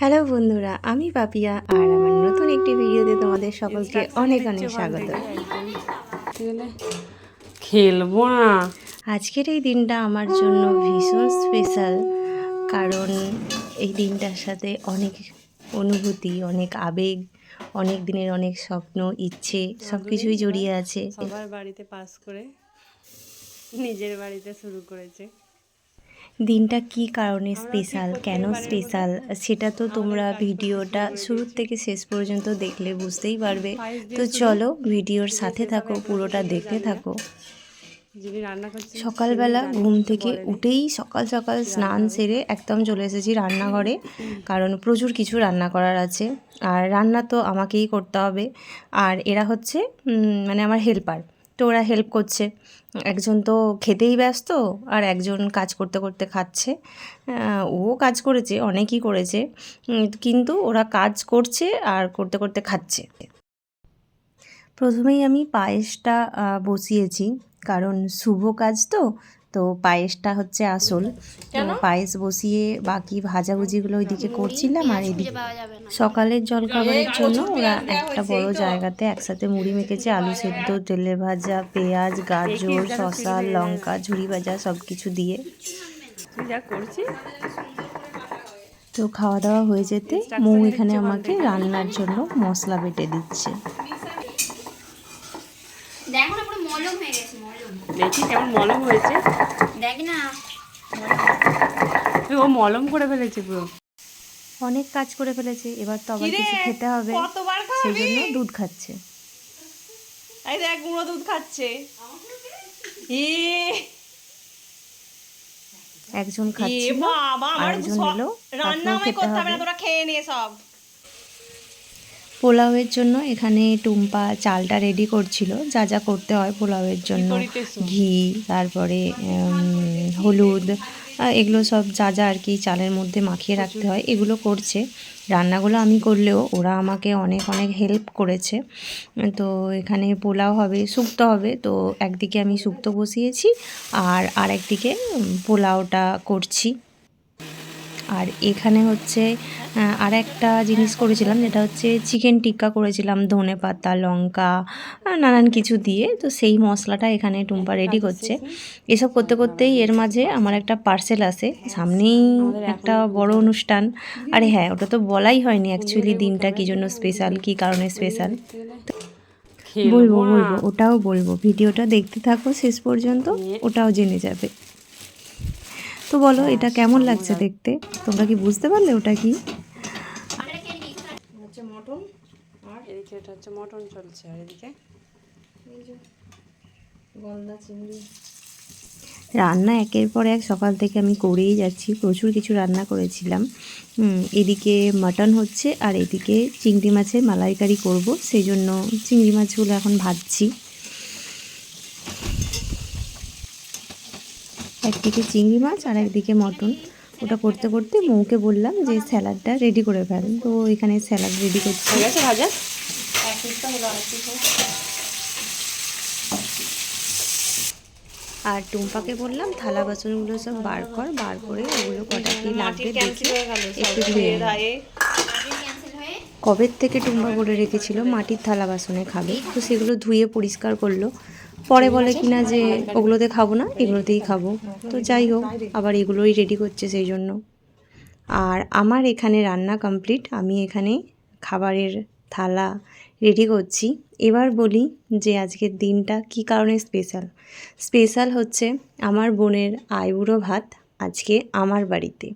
Hello বন্ধুরা আমি পাপিয়া আর আমার নতুন একটি ভিডিওতে তোমাদের সকলকে অনেক অনেক স্বাগত। খেলব না। আজকের এই দিনটা আমার জন্য ভীষণ স্পেশাল কারণ এই দিনটার সাথে অনেক অনুভূতি অনেক আবেগ অনেক দিনের অনেক স্বপ্ন ইচ্ছে সব কিছুই জড়িয়ে আছে। সবার বাড়িতে পাস করে নিজের বাড়িতে শুরু করেছে। দিনটা কি কারণে স্পেশাল কেন স্পেশাল সেটা তো তোমরা ভিডিওটা শুরু থেকে শেষ পর্যন্ত দেখলে বুঝতেই পারবে। তো চলো ভিডিওর সাথে থাকো, পুরোটা দেখতে থাকো। সকালবেলা ঘুম থেকে উঠেই সকাল সকাল স্নান সেরে একদম চলে এসেছি রান্নাঘরে, কারণ প্রচুর কিছু রান্না করার আছে। আর রান্না তো আমাকেই করতে হবে। আর এরা হচ্ছে মানে আমার হেল্পার তো ওরা হেল্প করছে। একজন তো খেতেই ব্যস্ত আর একজন কাজ করতে করতে খাচ্ছে। ও কাজ করেছে, অনেকই করেছে। কিন্তু ওরা কাজ করছে আর করতে করতে খাচ্ছে। প্রথমেই আমি পায়েসটা বসিয়েছি। কারণ শুভ কাজ তো তো পায়েসটা হচ্ছে আসল। তো পায়েস বসিয়ে বাকি ভাজাভুজিগুলো ওইদিকে করছিলাম আর এদিকে সকালের জলখাবারের জন্য ওরা একটা বড় জায়গাতে একসাথে মুড়ি মেখেছে আলু সেদ্ধ তেলে ভাজা পেঁয়াজ গাজর শসা লঙ্কা ঝুড়ি ভাজা সব কিছু দিয়ে। যা তো খাওয়া দাওয়া হয়ে যেতে মৌ এখানে আমাকে রান্নার জন্য মশলা বেটে দিচ্ছে। দেখো না পুরো মলম হয়ে গেছে। দেখি কেমন মলম হয়েছে। দেখ না। তুই ও মলম করে ফেলেছে পুরো। অনেক কাজ করে ফেলেছে এবার তো আবার কিছু খেতে হবে সেই জন্য দুধ খাচ্ছে। এই দেখ গুঁড়ো দুধ খাচ্ছে। এ। একজন খাচ্ছে আরেকজন এলো তাকেও খেতে হবে তোরা খেয়ে নিয়ে সব। পোলাওয়ের জন্য এখানে টুম্পা চালটা রেডি করছিল। যা যা করতে হয় পোলাওয়ের জন্য। ঘি তারপরে হলুদ এগুলো সব যা যা আর কি চালের মধ্যে মাখিয়ে রাখতে হয় এগুলো করছে। রান্নাগুলো আমি করলেও ওরা আমাকে অনেক অনেক হেল্প করেছে। তো এখানে পোলাও হবে শুক্তো হবে। তো একদিকে আমি শুক্তো বসিয়েছি আর আরেকদিকে পোলাওটা করছি। আর এখানে হচ্ছে আর একটা জিনিস করেছিলাম যেটা হচ্ছে চিকেন টিক্কা করেছিলাম ধনে পাতা লঙ্কা নানান কিছু দিয়ে। তো সেই মশলাটা এখানে টুম্পা রেডি করছে। এসব করতে করতেই এর মাঝে আমার একটা পার্সেল আসে। সামনেই একটা বড় অনুষ্ঠান। আরে হ্যাঁ ওটা তো বলাই হয়নি অ্যাকচুয়ালি দিনটা কী জন্য স্পেশাল কী কারণে স্পেশাল বলব বলব ওটাও বলব। ভিডিওটা দেখতে থাকো শেষ পর্যন্ত ওটাও জেনে যাবে। তো বলো এটা কেমন লাগছে দেখতে? তোমরা কি বুঝতে পারলে ওটা কি? হচ্ছে মটন আর এদিকে এটা হচ্ছে মটন চলছে আর এদিকে গলদা চিংড়ি। রান্না একের পর এক সকাল থেকে আমি করেই যাচ্ছি প্রচুর কিছু রান্না করেছিলাম। এদিকে মাটন হচ্ছে আর এদিকে চিংড়ি মাছের মালাইকারি করব সেই জন্য চিংড়ি মাছগুলো এখন ভাজছি। একদিকে চিংড়ি মাছ আর একদিকে মটন। ওটা করতে করতে মৌকে বললাম যে স্যালাডটা রেডি করে ফেল। তো এখানে স্যালাড রেডি করছি। হয়ে গেছে ভাজা? আর টুম্পাকে বললাম থালা বাসনগুলো সব বার কর বার করে ওগুলো কটা কি লাগবে দেখে একটু ধুয়ে। কবের থেকে টুম্পা করে রেখেছিল? মাটির থালা বাসনে খাবে। তো সেগুলো ধুয়ে পরিষ্কার করল। পরে বলে কিনা যে ওগুলোতে খাব না, এগুলোতেই খাব। তো যাই হোক, আবার এগুলোই রেডি করছে সেই জন্য। আর আমার এখানে রান্না কমপ্লিট আমি এখানে খাবারের থালা রেডি করছি। এবার বলি যে আজকের দিনটা কি কারণে স্পেশাল স্পেশাল হচ্ছে আমার বোনের আইবুড়ো ভাত আজকে আমার বাড়িতে।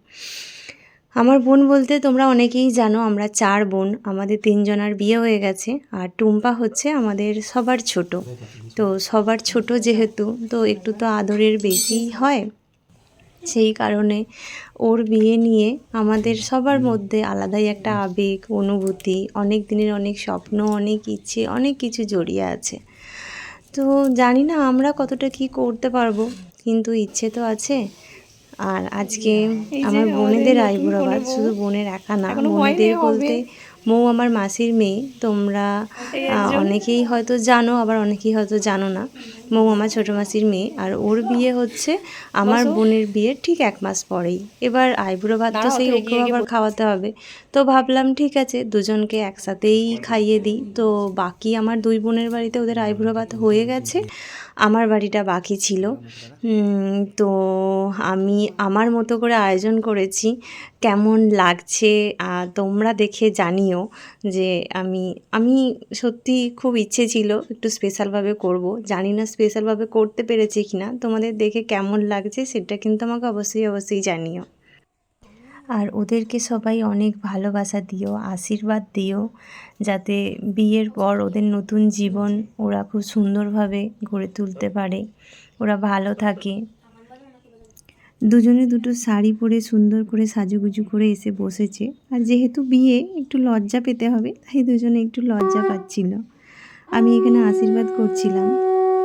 আমার বোন বলতে তোমরা অনেকেই জানো, আমরা চার বোন, আমাদের তিনজনার বিয়ে হয়ে গেছে আর টুম্পা হচ্ছে আমাদের সবার ছোট। তো সবার ছোট যেহেতু, তো একটু তো আদরের বেশি হয়। সেই কারণে ওর বিয়ে নিয়ে আমাদের সবার মধ্যে আলাদাই একটা আবেগ, অনুভূতি, অনেক দিনের অনেক স্বপ্ন, অনেক ইচ্ছে, অনেক কিছু জড়িয়ে আছে। তো জানি না আমরা কতটা কি করতে পারব, কিন্তু ইচ্ছে তো আছে। আর আজকে আমার বোনেদের আইবুড়ো ভাত শুধু বোনের একা না বোনেদের বলতে মৌ আমার মাসির মেয়ে। তোমরা অনেকেই হয়তো জানো আবার অনেকেই হয়তো জানো না। মৌ আমার ছোটো মাসির মেয়ে আর ওর বিয়ে হচ্ছে আমার বোনের বিয়ের ঠিক এক মাস পরেই। এবার আইবুড়ো ভাত তো সেই ওকেও আবার খাওয়াতে হবে। তো ভাবলাম ঠিক আছে দুজনকে একসাথেই খাইয়ে দিই। তো বাকি আমার দুই বোনের বাড়িতে ওদের আইবুড়ো ভাত হয়ে গেছে। আমার বাড়িটা বাকি ছিল। তো আমি আমার মতো করে আয়োজন করেছি। কেমন লাগছে তোমরা দেখে জানিও যে আমি আমি সত্যি খুব ইচ্ছে ছিল একটু স্পেশালভাবে করব। জানি না স্পেশালভাবে করতে পেরেছি কি না তোমাদের দেখে কেমন লাগছে সেটা কিন্তু আমাকে অবশ্যই অবশ্যই জানিও। আর ওদেরকে সবাই অনেক ভালোবাসা দিও, আশীর্বাদ দিও, যাতে বিয়ের পর ওদের নতুন জীবন ওরা খুব সুন্দরভাবে গড়ে তুলতে পারে, ওরা ভালো থাকে। দুজনে দুটো শাড়ি পরে সুন্দর করে সাজুগুজু করে এসে বসেছে। আর যেহেতু বিয়ে, একটু লজ্জা পেতে হবে, তাই দুজনে একটু লজ্জা পাচ্ছিল। আমি এখানে আশীর্বাদ করছিলাম।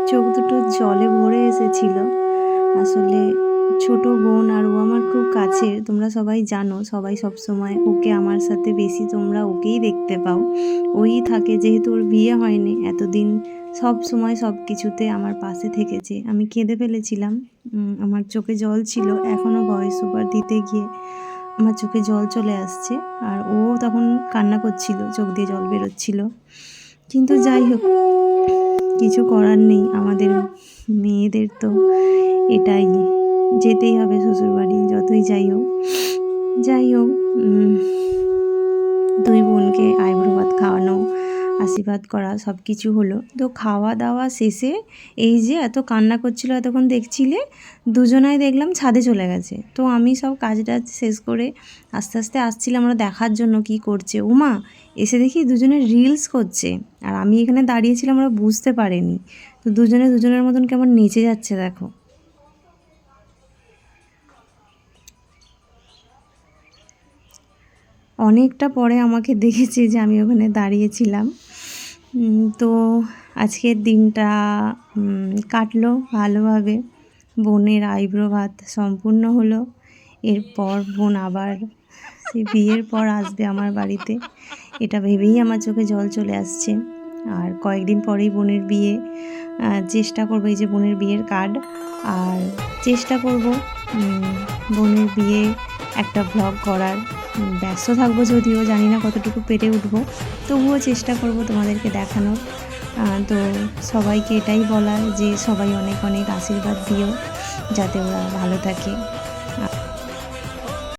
চোখ দুটো জলে ভরে এসেছিল। আসলে ছোট বোন আর ও আমার খুব কাছের, তোমরা সবাই জানো, সবাই সব সময় ওকে আমার সাথে বেশি তোমরা ওকেই দেখতে পাও। ওই থাকে যেহেতু ওর বিয়ে হয়নি, এতদিন সব সময় সব কিছুতে আমার পাশে থেকেছে। আমি কেঁদে ফেলেছিলাম আমার চোখে জল ছিল এখনও ভয়েস ওভার দিতে গিয়ে আমার চোখে জল চলে আসছে। আর ও তখন কান্না করছিল, চোখ দিয়ে জল বেরোচ্ছিল। কিন্তু যাই হোক, কিছু করার নেই আমাদের মেয়েদের তো এটাই, যেতেই হবে শ্বশুরবাড়ি যতই যাই হোক। যাই হোক দুই বোনকে আইব্রো ভাত খাওয়ানো আশীর্বাদ করা সব কিছু হলো। তো খাওয়া দাওয়া শেষে এই যে এত কান্না করছিল এতক্ষণ দেখছিলে, দুজনাই দেখলাম ছাদে চলে গেছে। তো আমি সব কাজ টাজ শেষ করে আস্তে আস্তে আসছিলাম আমরা দেখার জন্য কি করছে। উমা, এসে দেখি দুজনে রিলস করছে। আর আমি এখানে দাঁড়িয়েছিলাম আমরা বুঝতে পারিনি। তো দুজনে দুজনের মতন কেমন নেচে যাচ্ছে দেখো। অনেকটা পরে আমাকে দেখেছে যে আমি ওখানে দাঁড়িয়েছিলাম তো আজকের দিনটা কাটলো ভালোভাবে। বোনের আইব্রো ভাত সম্পূর্ণ হলো। এরপর বোন আবার সেই বিয়ের পর আসবে আমার বাড়িতে। এটা ভেবেই আমার চোখে জল চলে আসছে। আর কয়েকদিন পরেই বোনের বিয়ে। চেষ্টা করব এই যে বোনের বিয়ের কার্ড। আর চেষ্টা করব বোনের বিয়ে একটা ব্লগ করার। ব্যস্ত থাকব যদিও, জানি না কতটুকু পেরে উঠবো। তবুও চেষ্টা করব তোমাদেরকে দেখানোর। তো সবাইকে এটাই বলার যে সবাই অনেক অনেক আশীর্বাদ দিও, যাতে ওরা ভালো থাকে।